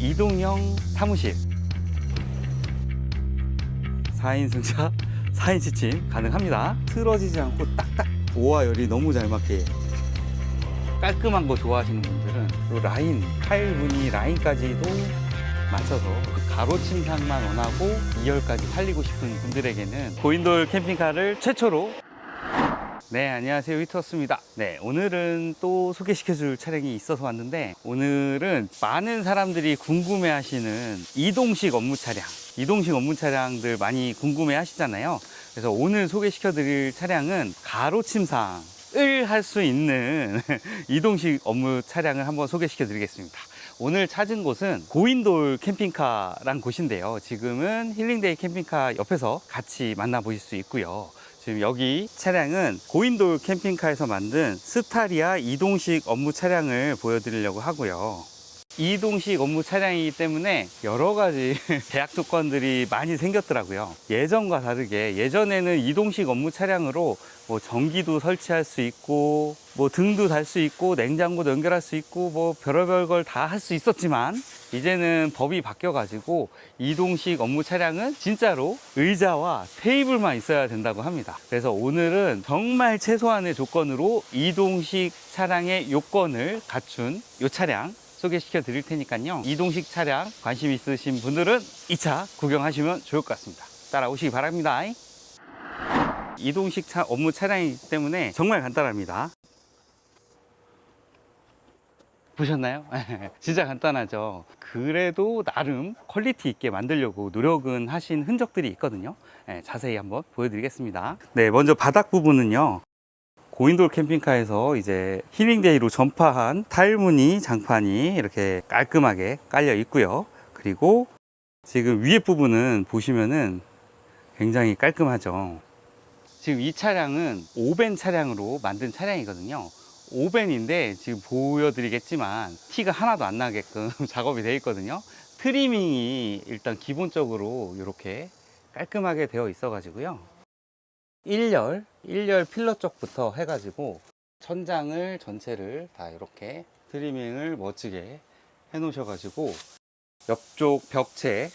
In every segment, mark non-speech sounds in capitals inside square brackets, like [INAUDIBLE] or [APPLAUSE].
이동형 사무실 4인 승차, [LAUGHS] 4인 지침 가능합니다. 틀어지지 않고 딱딱 오와 열이 너무 잘 맞게 깔끔한 거 좋아하시는 분들은 요 라인, 타일 무늬 라인까지도 맞춰서 그 가로 침상만 원하고 2열까지 살리고 싶은 분들에게는 고인돌 캠핑카를 최초로 네, 안녕하세요. 위터스입니다. 네, 오늘은 또 소개시켜 줄 차량이 있어서 왔는데, 오늘은 많은 사람들이 궁금해 하시는 이동식 업무 차량, 이동식 업무 차량들 많이 궁금해 하시잖아요. 그래서 오늘 소개시켜 드릴 차량은 가로 침상 을 할 수 있는 [LAUGHS] 이동식 업무 차량을 한번 소개시켜 드리겠습니다. 오늘 찾은 곳은 고인돌 캠핑카란 곳인데요. 지금은 힐링데이 캠핑카 옆에서 같이 만나보실 수 있고요. 지금 여기 차량은 고인돌 캠핑카에서 만든 스타리아 이동식 업무 차량을 보여드리려고 하고요. 이동식 업무 차량이기 때문에 여러 가지 [LAUGHS] 제약 조건들이 많이 생겼더라고요. 예전과 다르게 예전에는 이동식 업무 차량으로 뭐 전기도 설치할 수 있고 뭐 등도 달 수 있고 냉장고도 연결할 수 있고 뭐 별의별 걸 다 할 수 있었지만 이제는 법이 바뀌어 가지고 이동식 업무 차량은 진짜로 의자와 테이블만 있어야 된다고 합니다. 그래서 오늘은 정말 최소한의 조건으로 이동식 차량의 요건을 갖춘 이 차량 소개시켜 드릴 테니까요. 이동식 차량 관심 있으신 분들은 2차 구경하시면 좋을 것 같습니다. 따라오시기 바랍니다. 이동식 차, 업무 차량이기 때문에 정말 간단합니다. 보셨나요? [LAUGHS] 진짜 간단하죠. 그래도 나름 퀄리티 있게 만들려고 노력은 하신 흔적들이 있거든요. 네, 자세히 한번 보여드리겠습니다. 네, 먼저 바닥 부분은요. 고인돌 캠핑카에서 이제 힐링데이로 전파한 타일무늬 장판이 이렇게 깔끔하게 깔려 있고요. 그리고 지금 위에 부분은 보시면은 굉장히 깔끔하죠. 지금 이 차량은 오벤 차량으로 만든 차량이거든요. 오벤인데 지금 보여드리겠지만 티가 하나도 안 나게끔 [LAUGHS] 작업이 되어 있거든요. 트리밍이 일단 기본적으로 이렇게 깔끔하게 되어 있어 가지고요. 1열, 1열 필러 쪽부터 해가지고 천장을 전체를 다 이렇게 트리밍을 멋지게 해 놓으셔가지고 옆쪽 벽체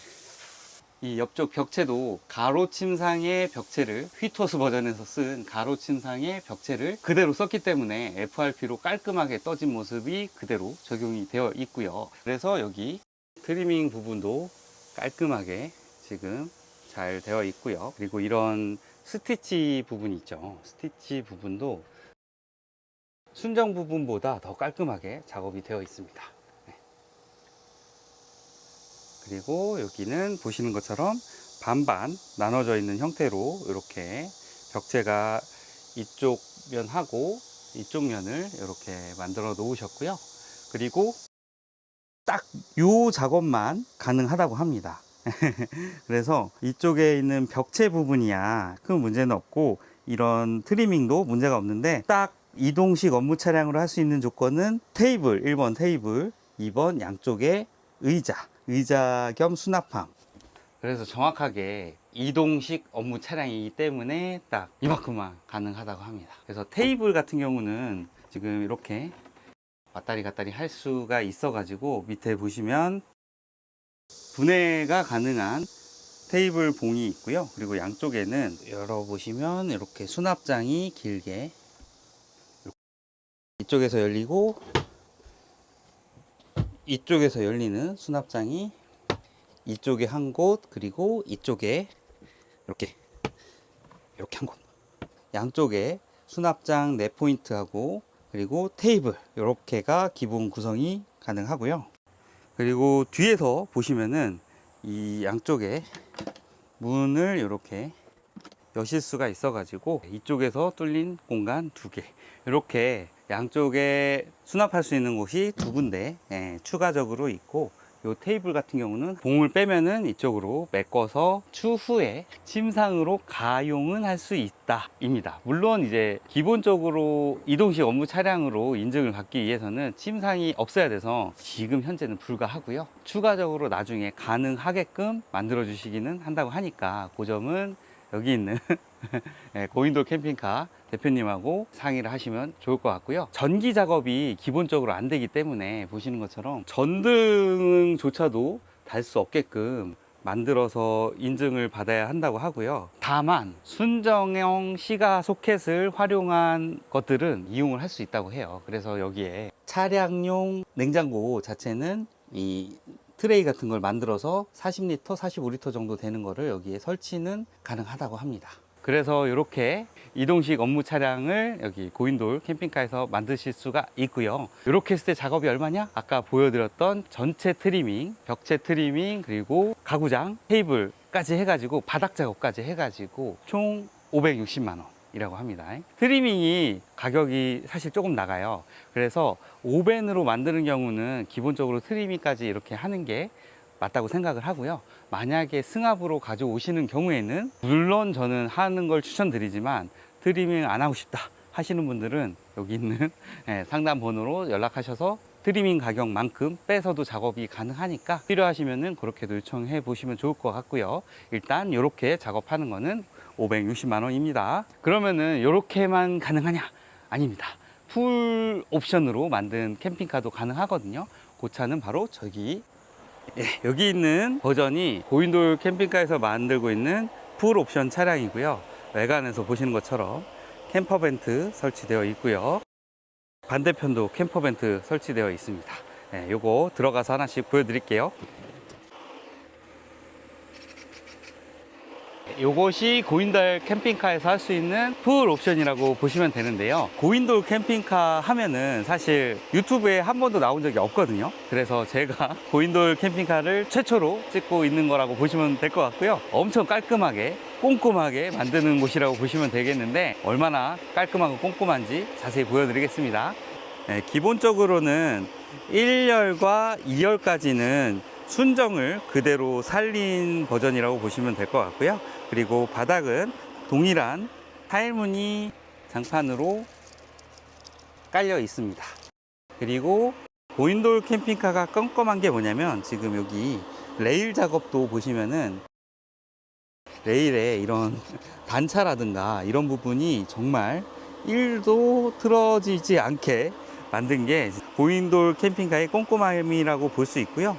이 옆쪽 벽체도 가로 침상의 벽체를 휘토스 버전에서 쓴 가로 침상의 벽체를 그대로 썼기 때문에 FRP로 깔끔하게 떠진 모습이 그대로 적용이 되어 있고요. 그래서 여기 트리밍 부분도 깔끔하게 지금 잘 되어 있고요. 그리고 이런 스티치 부분 있죠. 스티치 부분도 순정 부분보다 더 깔끔하게 작업이 되어 있습니다. 네. 그리고 여기는 보시는 것처럼 반반 나눠져 있는 형태로 이렇게 벽체가 이쪽 면하고 이쪽 면을 이렇게 만들어 놓으셨고요. 그리고 딱 요 작업만 가능하다고 합니다. [LAUGHS] 그래서 이쪽에 있는 벽체 부분이야. 큰 문제는 없고 이런 트리밍도 문제가 없는데 딱 이동식 업무 차량으로 할 수 있는 조건은 테이블 1번 테이블 2번 양쪽에 의자 의자 겸 수납함. 그래서 정확하게 이동식 업무 차량이기 때문에 딱 이만큼만 가능하다고 합니다. 그래서 테이블 같은 경우는 지금 이렇게 왔다리 갔다리 할 수가 있어 가지고 밑에 보시면 분해가 가능한 테이블 봉이 있고요. 그리고 양쪽에는 열어보시면 이렇게 수납장이 길게 이쪽에서 열리고 이쪽에서 열리는 수납장이 이쪽에 한 곳 그리고 이쪽에 이렇게 이렇게 한 곳 양쪽에 수납장 네 포인트하고 그리고 테이블 이렇게가 기본 구성이 가능하고요. 그리고 뒤에서 보시면은 이 양쪽에 문을 이렇게 여실 수가 있어 가지고 이쪽에서 뚫린 공간 두 개. 이렇게 양쪽에 수납할 수 있는 곳이 두 군데 예, 추가적으로 있고 요 테이블 같은 경우는 봉을 빼면은 이쪽으로 메꿔서 추후에 침상으로 가용은 할 수 있다 입니다. 물론 이제 기본적으로 이동식 업무 차량으로 인증을 받기 위해서는 침상이 없어야 돼서 지금 현재는 불가하고요. 추가적으로 나중에 가능하게끔 만들어 주시기는 한다고 하니까 그 점은 여기 있는 예, [LAUGHS] [LAUGHS] 고인돌 캠핑카 대표님하고 상의를 하시면 좋을 것 같고요. 전기 작업이 기본적으로 안 되기 때문에 보시는 것처럼 전등조차도 달 수 없게끔 만들어서 인증을 받아야 한다고 하고요. 다만 순정형 시가 소켓을 활용한 것들은 이용을 할 수 있다고 해요. 그래서 여기에 차량용 냉장고 자체는 이 트레이 같은 걸 만들어서 40리터, 45리터 정도 되는 거를 여기에 설치는 가능하다고 합니다. 그래서 이렇게 이동식 업무 차량을 여기 고인돌 캠핑카에서 만드실 수가 있고요. 이렇게 했을 때 작업이 얼마냐? 아까 보여드렸던 전체 트리밍, 벽체 트리밍, 그리고 가구장, 테이블까지 해가지고 바닥 작업까지 해가지고 총 560만 원. 이라고 합니다. 트리밍이 가격이 사실 조금 나가요. 그래서 5벤으로 만드는 경우는 기본적으로 트리밍까지 이렇게 하는 게 맞다고 생각을 하고요. 만약에 승합으로 가져오시는 경우에는 물론 저는 하는 걸 추천드리지만 트리밍 안 하고 싶다 하시는 분들은 여기 있는 [LAUGHS] 예, 상담 번호로 연락하셔서 트리밍 가격만큼 빼서도 작업이 가능하니까 필요하시면은 그렇게도 요청해 보시면 좋을 것 같고요. 일단 이렇게 작업하는 거는 560만 원입니다. 그러면은 이렇게만 가능하냐? 아닙니다. 풀 옵션으로 만든 캠핑카도 가능하거든요. 그 차는 바로 저기 예, 여기 있는 버전이 고인돌 캠핑카에서 만들고 있는 풀 옵션 차량이고요. 외관에서 보시는 것처럼 캠퍼 벤트 설치되어 있고요. 반대편도 캠퍼 벤트 설치되어 있습니다. 예, 요거 들어가서 하나씩 보여드릴게요. 요것이 고인돌 캠핑카에서 할 수 있는 풀 옵션이라고 보시면 되는데요. 고인돌 캠핑카 하면은 사실 유튜브에 한 번도 나온 적이 없거든요. 그래서 제가 [LAUGHS] 고인돌 캠핑카를 최초로 찍고 있는 거라고 보시면 될 것 같고요. 엄청 깔끔하게 꼼꼼하게 만드는 곳이라고 보시면 되겠는데 얼마나 깔끔하고 꼼꼼한지 자세히 보여드리겠습니다. 네, 기본적으로는 1열과 2열까지는 순정을 그대로 살린 버전이라고 보시면 될 것 같고요. 그리고 바닥은 동일한 타일무늬 장판으로 깔려 있습니다. 그리고 고인돌 캠핑카가 껌껌한 게 뭐냐면 지금 여기 레일 작업도 보시면은 레일에 이런 [LAUGHS] 단차라든가 이런 부분이 정말 1도 틀어지지 않게 만든 게 고인돌 캠핑카의 꼼꼼함이라고 볼 수 있고요.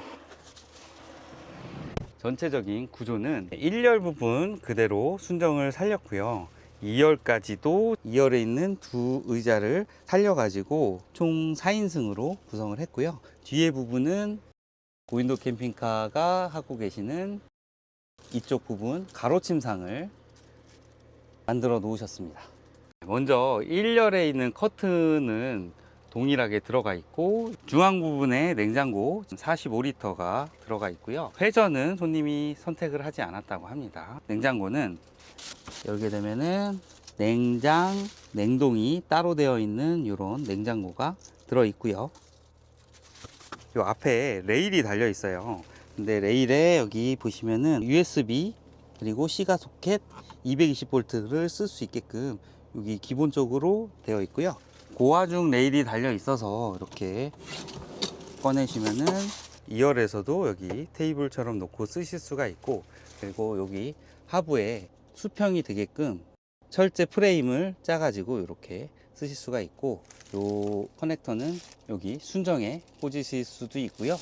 전체적인 구조는 1열 부분 그대로 순정을 살렸고요. 2열까지도 2열에 있는 두 의자를 살려가지고 총 4인승으로 구성을 했고요. 뒤에 부분은 고인도 캠핑카가 하고 계시는 이쪽 부분 가로침상을 만들어 놓으셨습니다. 먼저 1열에 있는 커튼은 동일하게 들어가 있고 중앙 부분에 냉장고 45리터가 들어가 있고요. 회전은 손님이 선택을 하지 않았다고 합니다. 냉장고는 열게 되면은 냉장, 냉동이 따로 되어 있는 이런 냉장고가 들어 있고요. 요 앞에 레일이 달려 있어요. 근데 레일에 여기 보시면은 USB 그리고 시가 소켓 220V를 쓸 수 있게끔 여기 기본적으로 되어 있고요. 고화중 레일이 달려 있어서 이렇게 꺼내시면은 2열에서도 여기 테이블처럼 놓고 쓰실 수가 있고 그리고 여기 하부에 수평이 되게끔 철제 프레임을 짜가지고 이렇게 쓰실 수가 있고 요 커넥터는 여기 순정에 꽂으실 수도 있고요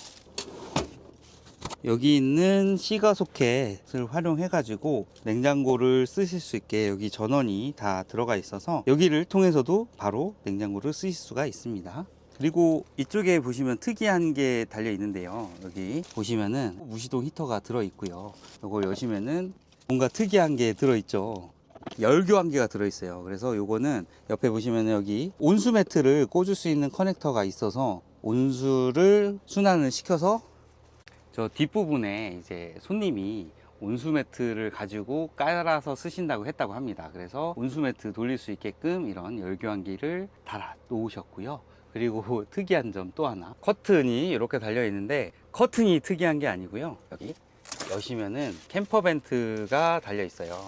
여기 있는 시가 소켓을 활용해 가지고 냉장고를 쓰실 수 있게 여기 전원이 다 들어가 있어서 여기를 통해서도 바로 냉장고를 쓰실 수가 있습니다. 그리고 이쪽에 보시면 특이한 게 달려 있는데요. 여기 보시면은 무시동 히터가 들어 있고요. 이걸 여시면은 뭔가 특이한 게 들어 있죠. 열교환 기가 들어 있어요. 그래서 요거는 옆에 보시면 여기 온수 매트를 꽂을 수 있는 커넥터가 있어서 온수를 순환을 시켜서 저 뒷부분에 이제 손님이 온수 매트를 가지고 깔아서 쓰신다고 했다고 합니다. 그래서 온수 매트 돌릴 수 있게끔 이런 열교환기를 달아 놓으셨고요. 그리고 [LAUGHS] 특이한 점 또 하나 커튼이 이렇게 달려 있는데 커튼이 특이한 게 아니고요. 여기 여시면은 캠퍼 벤트가 달려 있어요.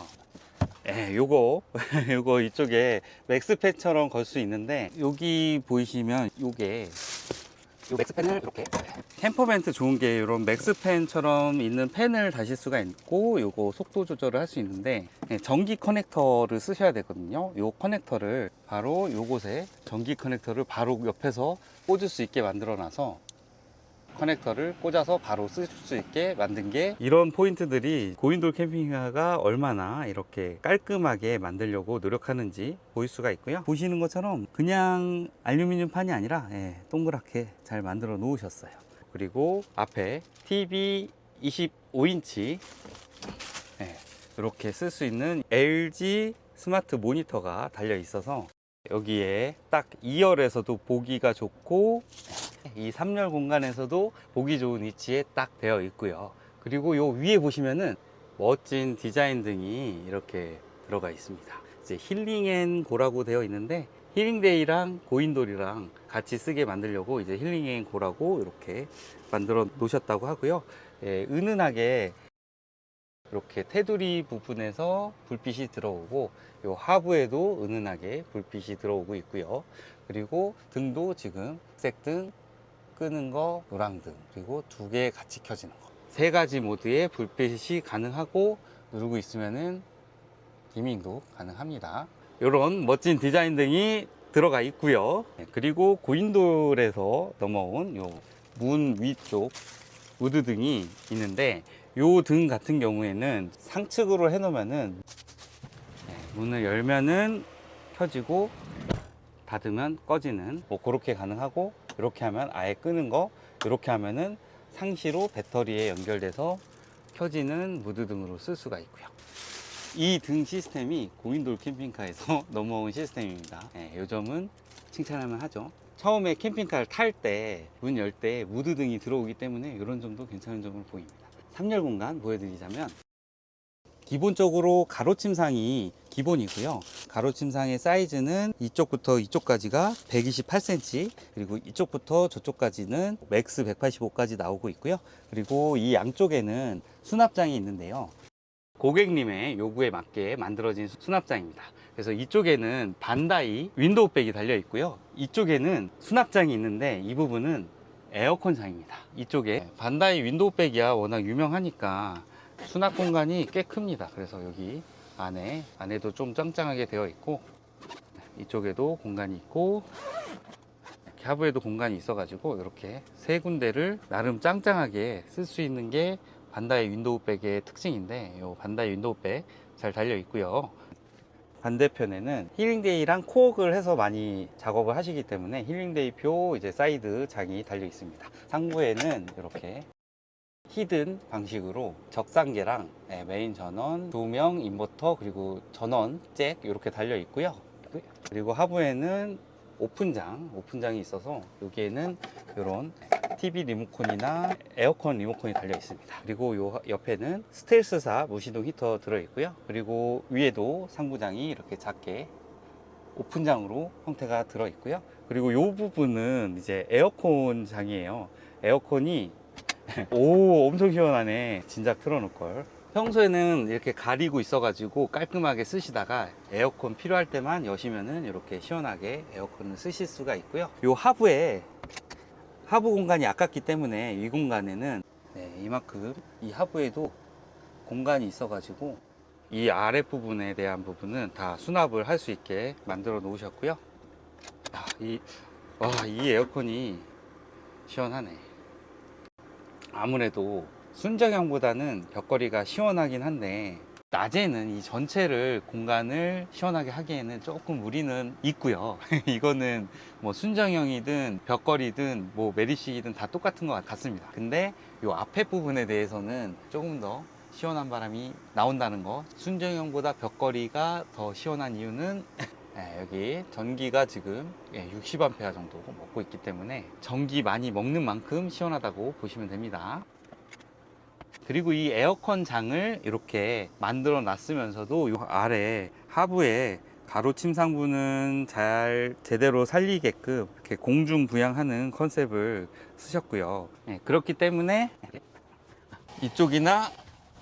예, 요거 [LAUGHS] 요거 이쪽에 맥스팩처럼 걸 수 있는데 여기 보이시면 요게 이 맥스팬을 이렇게. 캠퍼벤트 좋은 게 이런 맥스팬처럼 있는 팬을 다실 수가 있고 요거 속도 조절을 할 수 있는데 네, 전기 커넥터를 쓰셔야 되거든요. 요 커넥터를 바로 요곳에 전기 커넥터를 바로 옆에서 꽂을 수 있게 만들어 놔서 커넥터를 꽂아서 바로 쓸 수 있게 만든 게 이런 포인트들이 고인돌 캠핑카가 얼마나 이렇게 깔끔하게 만들려고 노력하는지 보일 수가 있고요. 보시는 것처럼 그냥 알루미늄 판이 아니라 예, 동그랗게 잘 만들어 놓으셨어요. 그리고 앞에 TV 25인치 이렇게 쓸 수 있는 LG 스마트 모니터가 달려 있어서 여기에 딱 2열에서도 보기가 좋고 이 3열 공간에서도 보기 좋은 위치에 딱 되어 있고요. 그리고 요 위에 보시면은 멋진 디자인 등이 이렇게 들어가 있습니다. 이제 힐링 앤 고라고 되어 있는데 힐링데이랑 고인돌이랑 같이 쓰게 만들려고 이제 힐링 앤 고라고 이렇게 만들어 놓으셨다고 하고요. 예, 은은하게 이렇게 테두리 부분에서 불빛이 들어오고 요 하부에도 은은하게 불빛이 들어오고 있고요. 그리고 등도 지금 색등 끄는 거 노랑등 그리고 두 개 같이 켜지는 거. 세 가지 모드의 불빛이 가능하고 누르고 있으면은 디밍도 가능합니다. 이런 멋진 디자인 등이 들어가 있고요. 네, 그리고 고인돌에서 넘어온 요 문 위쪽 우드 등이 있는데 요 등 같은 경우에는 상측으로 해 놓으면은 네, 문을 열면은 켜지고 닫으면 꺼지는 뭐 그렇게 가능하고 이렇게 하면 아예 끄는 거 이렇게 하면은 상시로 배터리에 연결돼서 켜지는 무드 등으로 쓸 수가 있고요. 이 등 시스템이 고인돌 캠핑카에서 [LAUGHS] 넘어온 시스템입니다. 네, 요 점은 칭찬하면 하죠. 처음에 캠핑카를 탈 때 문 열 때 무드 등이 들어오기 때문에 이런 점도 괜찮은 점을 보입니다. 3열 공간 보여드리자면 기본적으로 가로침상이 기본이고요. 가로침상의 사이즈는 이쪽부터 이쪽까지가 128cm, 그리고 이쪽부터 저쪽까지는 맥스 185까지 나오고 있고요. 그리고 이 양쪽에는 수납장이 있는데요. 고객님의 요구에 맞게 만들어진 수납장입니다. 그래서 이쪽에는 반다이 윈도우백이 달려 있고요. 이쪽에는 수납장이 있는데 이 부분은 에어컨 장입니다. 이쪽에 반다이 윈도우백이야 워낙 유명하니까 수납 공간이 꽤 큽니다. 그래서 여기 안에 안에도 좀 짱짱하게 되어 있고 이쪽에도 공간이 있고 이렇게 하부에도 공간이 있어가지고 이렇게 세 군데를 나름 짱짱하게 쓸 수 있는 게 반다이 윈도우백의 특징인데 이 반다이 윈도우백 잘 달려 있고요. 반대편에는 힐링데이랑 코어를 해서 많이 작업을 하시기 때문에 힐링데이 표 이제 사이드 장이 달려 있습니다. 상부에는 이렇게 히든 방식으로 적상계랑 네, 메인 전원, 조명, 인버터 그리고 전원 잭 이렇게 달려 있고요. 그리고 하부에는 오픈장, 오픈장이 있어서 여기에는 이런 TV 리모컨이나 에어컨 리모컨이 달려 있습니다. 그리고 요 옆에는 스텔스사 무시동 히터 들어 있고요. 그리고 위에도 상부장이 이렇게 작게 오픈장으로 형태가 들어 있고요. 그리고 요 부분은 이제 에어컨 장이에요. 에어컨이 오 엄청 시원하네. 진작 틀어놓을 걸. 평소에는 이렇게 가리고 있어가지고 깔끔하게 쓰시다가 에어컨 필요할 때만 여시면은 이렇게 시원하게 에어컨을 쓰실 수가 있고요. 요 하부에 하부 공간이 아깝기 때문에 이 공간에는 네, 이만큼 이 하부에도 공간이 있어가지고 이 아랫부분에 대한 부분은 다 수납을 할 수 있게 만들어 놓으셨고요. 아, 이, 와, 이 에어컨이 시원하네 아무래도 순정형보다는 벽걸이가 시원하긴 한데 낮에는 이 전체를 공간을 시원하게 하기에는 조금 무리는 있고요. [LAUGHS] 이거는 뭐 순정형이든 벽걸이든 뭐 메리식이든 다 똑같은 것 같습니다. 근데 이 앞에 부분에 대해서는 조금 더 시원한 바람이 나온다는 거. 순정형보다 벽걸이가 더 시원한 이유는 네, 여기 전기가 지금 60A 정도 먹고 있기 때문에 전기 많이 먹는 만큼 시원하다고 보시면 됩니다. 그리고 이 에어컨 장을 이렇게 만들어 놨으면서도 이 아래 하부에 가로 침상부는 잘 제대로 살리게끔 이렇게 공중 부양하는 컨셉을 쓰셨고요. 네, 그렇기 때문에 이쪽이나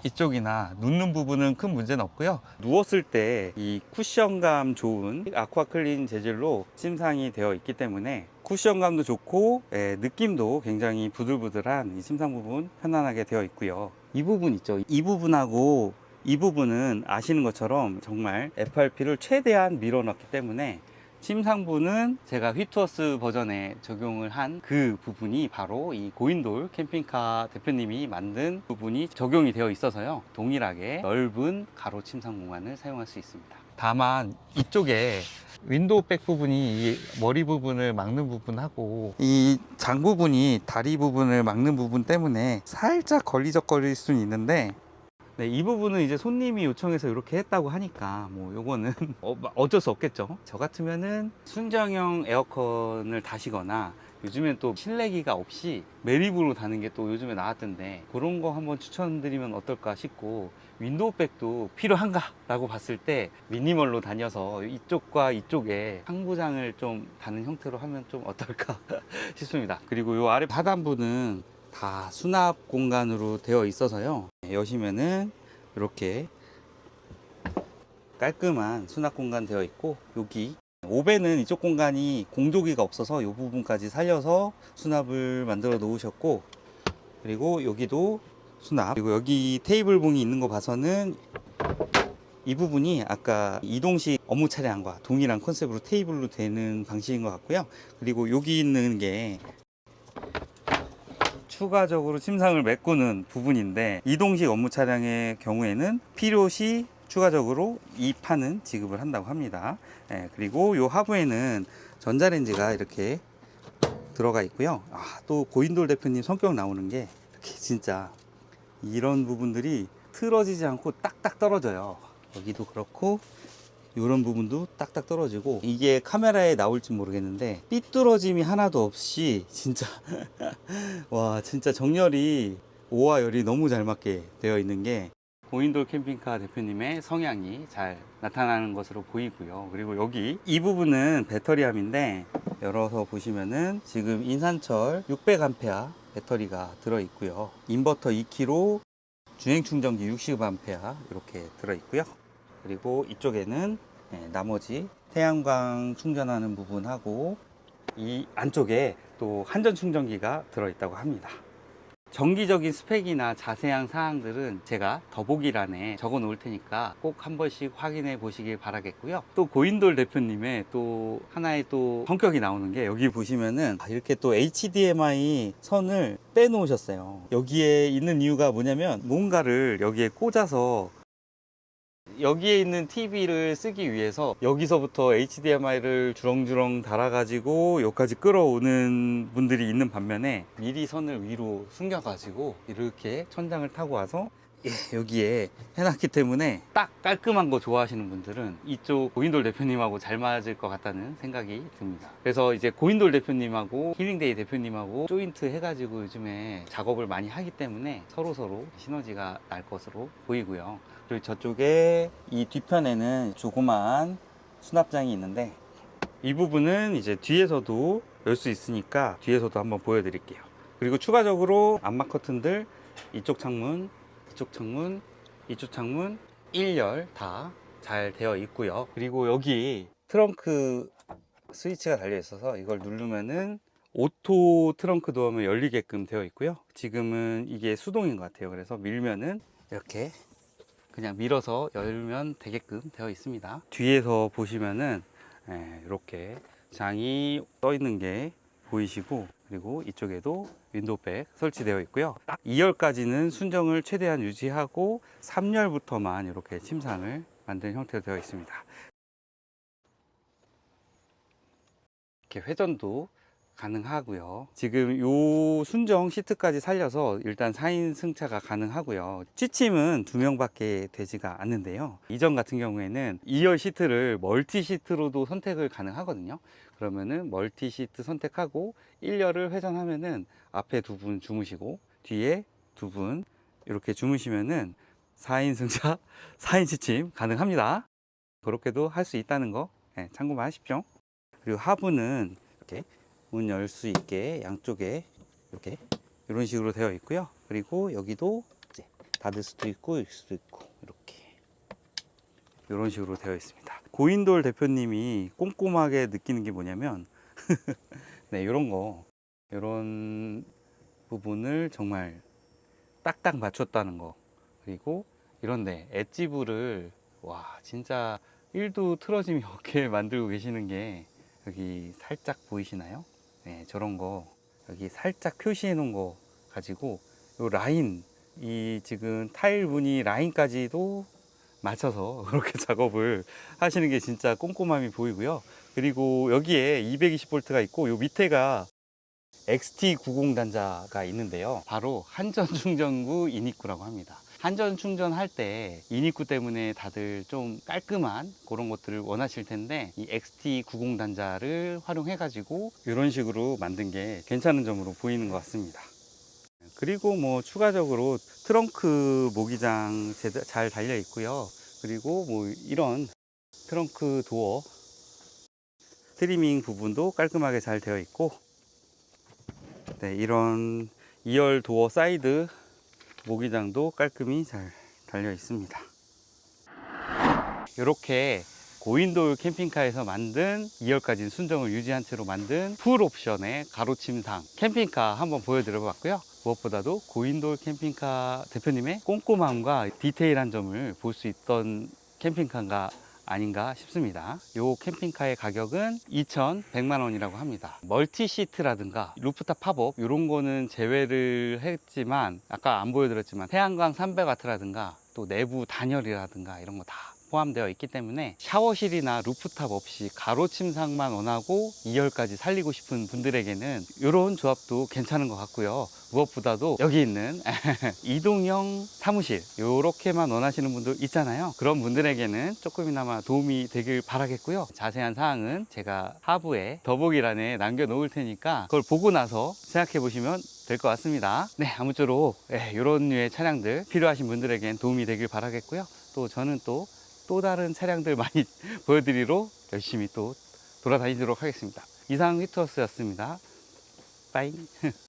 이쪽이나 눕는 부분은 큰 문제는 없고요. 누웠을 때 이 쿠션감 좋은 아쿠아클린 재질로 침상이 되어 있기 때문에 쿠션감도 좋고 예, 느낌도 굉장히 부들부들한 이 침상 부분 편안하게 되어 있고요. 이 부분 있죠. 이 부분하고 이 부분은 아시는 것처럼 정말 FRP를 최대한 밀어넣기 때문에 침상부는 제가 휘투어스 버전에 적용을 한 그 부분이 바로 이 고인돌 캠핑카 대표님이 만든 부분이 적용이 되어 있어서요. 동일하게 넓은 가로 침상 공간을 사용할 수 있습니다. 다만 이쪽에 윈도우 백 부분이 이 머리 부분을 막는 부분하고 이 장 부분이 다리 부분을 막는 부분 때문에 살짝 걸리적거릴 수는 있는데 네, 이 부분은 이제 손님이 요청해서 이렇게 했다고 하니까 뭐 요거는 [LAUGHS] 어, 어쩔 수 없겠죠. 저 같으면은 순정형 에어컨을 다시거나 요즘엔 또 실내기가 없이 매립으로 다는 게 또 요즘에 나왔던데 그런 거 한번 추천드리면 어떨까 싶고 윈도우백도 필요한가? 라고 봤을 때 미니멀로 다녀서 이쪽과 이쪽에 상부장을 좀 다는 형태로 하면 좀 어떨까 [LAUGHS] 싶습니다. 그리고 요 아래 하단부는 다 수납 공간으로 되어 있어서요. 여시면은 이렇게 깔끔한 수납 공간 되어 있고 여기 5배는 이쪽 공간이 공조기가 없어서 이 부분까지 살려서 수납을 만들어 놓으셨고 그리고 여기도 수납 그리고 여기 테이블 봉이 있는 거 봐서는 이 부분이 아까 이동식 업무 차량과 동일한 컨셉으로 테이블로 되는 방식인 것 같고요 그리고 여기 있는 게 추가적으로 침상을 메꾸는 부분인데 이동식 업무 차량의 경우에는 필요시 추가적으로 이 판은 지급을 한다고 합니다. 예, 그리고 이 하부에는 전자레인지가 이렇게 들어가 있고요. 아, 또 고인돌 대표님 성격 나오는 게 이렇게 진짜 이런 부분들이 틀어지지 않고 딱딱 떨어져요. 여기도 그렇고 이런 부분도 딱딱 떨어지고 이게 카메라에 나올지 모르겠는데 삐뚤어짐이 하나도 없이 진짜 [LAUGHS] 와 진짜 정렬이 오와 열이 너무 잘 맞게 되어 있는 게 고인돌 캠핑카 대표님의 성향이 잘 나타나는 것으로 보이고요. 그리고 여기 이 부분은 배터리함인데 열어서 보시면은 지금 인산철 600A 배터리가 들어 있고요. 인버터 2kg, 주행 충전기 60A 이렇게 들어 있고요. 그리고 이쪽에는 예, 나머지 태양광 충전하는 부분하고 이 안쪽에 또 한전 충전기가 들어 있다고 합니다. 정기적인 스펙이나 자세한 사항들은 제가 더보기란에 적어 놓을 테니까 꼭 한 번씩 확인해 보시길 바라겠고요. 또 고인돌 대표님의 또 하나의 또 성격이 나오는 게 여기 보시면은 아, 이렇게 또 HDMI 선을 빼 놓으셨어요. 여기에 있는 이유가 뭐냐면 뭔가를 여기에 꽂아서 여기에 있는 TV를 쓰기 위해서 여기서부터 HDMI를 주렁주렁 달아가지고 여기까지 끌어오는 분들이 있는 반면에 미리 선을 위로 숨겨가지고 이렇게 천장을 타고 와서 예, 여기에 해놨기 때문에 딱 깔끔한 거 좋아하시는 분들은 이쪽 고인돌 대표님하고 잘 맞을 것 같다는 생각이 듭니다. 그래서 이제 고인돌 대표님하고 힐링데이 대표님하고 조인트 해가지고 요즘에 작업을 많이 하기 때문에 서로 서로 시너지가 날 것으로 보이고요. 그리고 저쪽에 이 뒤편에는 조그만 수납장이 있는데 이 부분은 이제 뒤에서도 열 수 있으니까 뒤에서도 한번 보여드릴게요. 그리고 추가적으로 암막 커튼들 이쪽 창문, 이쪽 창문, 이쪽 창문 1열 다 잘 되어 있고요. 그리고 여기 트렁크 스위치가 달려 있어서 이걸 누르면은 오토 트렁크 도어면 열리게끔 되어 있고요. 지금은 이게 수동인 것 같아요. 그래서 밀면은 이렇게 그냥 밀어서 열면 되게끔 되어 있습니다. 뒤에서 보시면은 예, 이렇게 장이 떠 있는 게 보이시고 그리고 이쪽에도 윈도우백 설치되어 있고요. 딱 2열까지는 순정을 최대한 유지하고 3열부터만 이렇게 침상을 만든 형태로 되어 있습니다. 이렇게 회전도 가능하고요. 지금 요 순정 시트까지 살려서 일단 4인 승차가 가능하고요. 취침은 두 명밖에 되지가 않는데요. 이전 같은 경우에는 2열 시트를 멀티 시트로도 선택을 가능하거든요. 그러면은 멀티 시트 선택하고 1열을 회전하면은 앞에 두 분 주무시고 뒤에 두 분 이렇게 주무시면은 4인 승차, [LAUGHS] 4인 취침 가능합니다. 그렇게도 할 수 있다는 거 예, 참고만 하십시오. 그리고 하부는 이렇게 문 열 수 있게 양쪽에 이렇게 이런 식으로 되어 있고요. 그리고 여기도 이제 닫을 수도 있고 열 수도 있고 이렇게 이런 식으로 되어 있습니다. 고인돌 대표님이 꼼꼼하게 느끼는 게 뭐냐면 [LAUGHS] 네, 이런 거, 이런 부분을 정말 딱딱 맞췄다는 거. 그리고 이런데 엣지부를 와 진짜 1도 틀어짐이 [LAUGHS] 없게 만들고 계시는 게 여기 살짝 보이시나요? 네, 저런 거 여기 살짝 표시해 놓은 거 가지고 요 라인 이 지금 타일 무늬 라인까지도 맞춰서 [LAUGHS] 그렇게 작업을 하시는 게 진짜 꼼꼼함이 보이고요. 그리고 여기에 220V가 있고 요 밑에가 XT90 단자가 있는데요. 바로 한전 충전구 이니쿠라고 합니다. 한전 충전할 때 이니쿠 때문에 다들 좀 깔끔한 그런 것들을 원하실 텐데 이 XT90 단자를 활용해 가지고 이런 식으로 만든 게 괜찮은 점으로 보이는 것 같습니다. 그리고 뭐 추가적으로 트렁크 모기장 잘 달려 있고요. 그리고 뭐 이런 트렁크 도어 트리밍 부분도 깔끔하게 잘 되어 있고 네, 이런 2열 도어 사이드 모기장도 깔끔히 잘 달려 있습니다. 이렇게 고인돌 캠핑카에서 만든 2열까지 순정을 유지한 채로 만든 풀 옵션의 가로침상 캠핑카 한번 보여드려 봤고요. 무엇보다도 고인돌 캠핑카 대표님의 꼼꼼함과 디테일한 점을 볼 수 있던 캠핑카가 아닌가 싶습니다. 이 캠핑카의 가격은 2,100만 원이라고 합니다. 멀티 시트라든가 루프탑 팝업 이런 거는 제외를 했지만 아까 안 보여드렸지만 태양광 300와트라든가 또 내부 단열이라든가 이런 거 다 포함되어 있기 때문에 샤워실이나 루프탑 없이 가로 침상만 원하고 2열까지 살리고 싶은 분들에게는 이런 조합도 괜찮은 것 같고요. 무엇보다도 여기 있는 [LAUGHS] 이동형 사무실 이렇게만 원하시는 분들 있잖아요. 그런 분들에게는 조금이나마 도움이 되길 바라겠고요. 자세한 사항은 제가 하부에 더보기란에 남겨놓을 테니까 그걸 보고 나서 생각해 보시면 될 것 같습니다. 네, 아무쪼록 이런 류의 차량들 필요하신 분들에겐 도움이 되길 바라겠고요. 또 저는 또 또 다른 차량들 많이 [LAUGHS] 보여드리러 열심히 또 돌아다니도록 하겠습니다. 이상 휘트워스였습니다. 빠잉. [LAUGHS]